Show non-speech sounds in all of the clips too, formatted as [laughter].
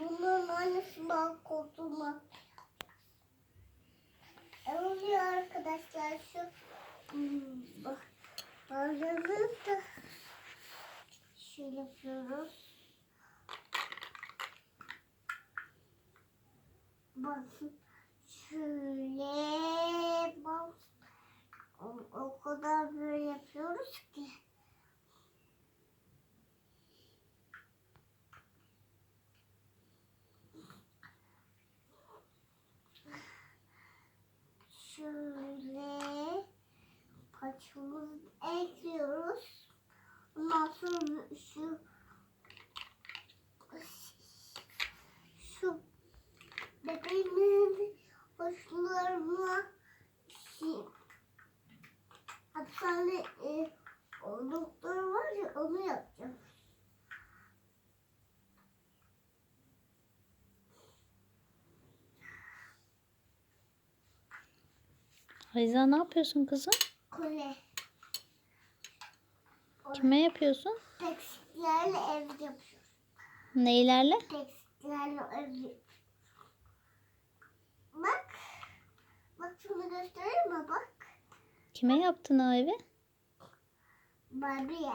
bunun aynısından koltuğuma. E oluyor arkadaşlar şu hmm, bağlanır da şöyle yapıyoruz. Bakın şöyle bak o, o kadar böyle yapıyoruz ki. Şöyle paçamızı ekliyoruz. Ondan sonra şu şu bebeğimin hoşlarına hapishane e, o doktor var ya onu yapacağım. Ayza ne yapıyorsun kızım? Kule. Kime yapıyorsun? Tekstillerle ev yapıyoruz. Neylerle? Tekstillerle ev yapıyoruz. Bak. Bak şunu göstereyim mi? Bak. Kime yaptın o evi? Barbie'ye.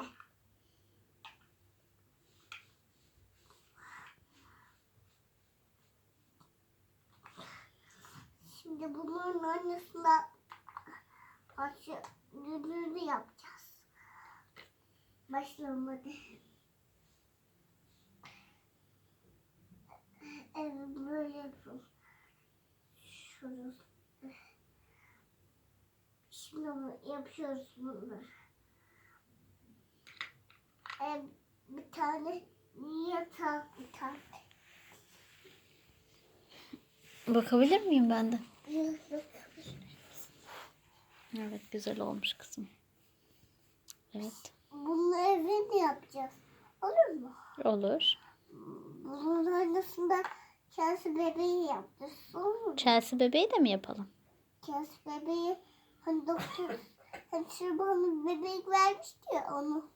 Şimdi bunların aynısında günlüğünü yapacağız. Başlayalım hadi. Evet böyle. Şurası. Şimdi yapıyoruz bunları. Ee, bir tane yatak bir tane. Bakabilir miyim ben de? Evet güzel olmuş kızım. Evet Bunun evini yapacağız. Olur mu? olur. Bunun aynısında kendisi bebeği yaptı. Olur mu? Chelsea bebeği de mi yapalım? Kendisi bebeği hani doktor hemşire bana bebek vermişti ya onu.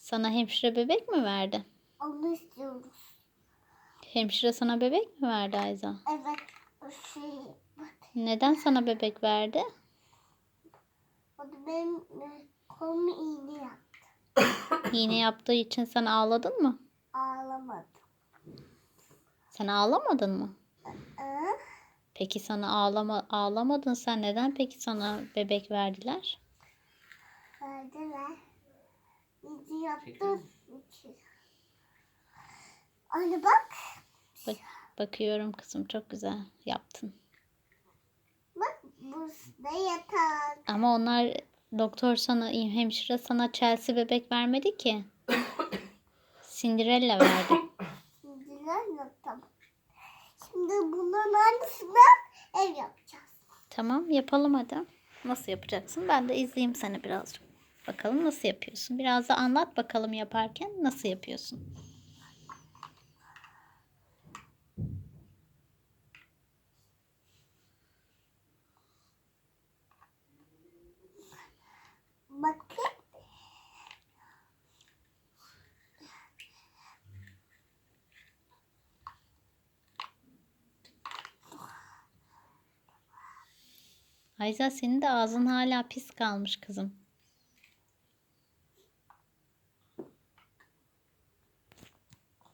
Sana hemşire bebek mi verdi? Onu istiyoruz. Hemşire sana bebek mi verdi Ayza? Evet şey. Neden sana bebek verdi? O da benim kolumu iğne yaptı. [coughs] İğne yaptığı için sen ağladın mı? Ağlamadı. Sen ağlamadın mı? Ee, Peki sana ağlama ağlamadın sen neden peki sana bebek verdiler? verdiler. İğne yaptım. Anne bak. Bak, bakıyorum kızım çok güzel yaptın. Bak burası da yatak. Ama onlar doktor sana hemşire sana Chelsea bebek vermedi ki. [coughs] Cinderella verdi. Güzel yaptım. Şimdi bunların aynısından ev yapacağız. Tamam yapalım hadi. Nasıl yapacaksın? Ben de izleyeyim seni birazcık. Bakalım nasıl yapıyorsun. Biraz da anlat bakalım yaparken nasıl yapıyorsun. Bakın. Ayza senin de ağzın hala pis kalmış kızım.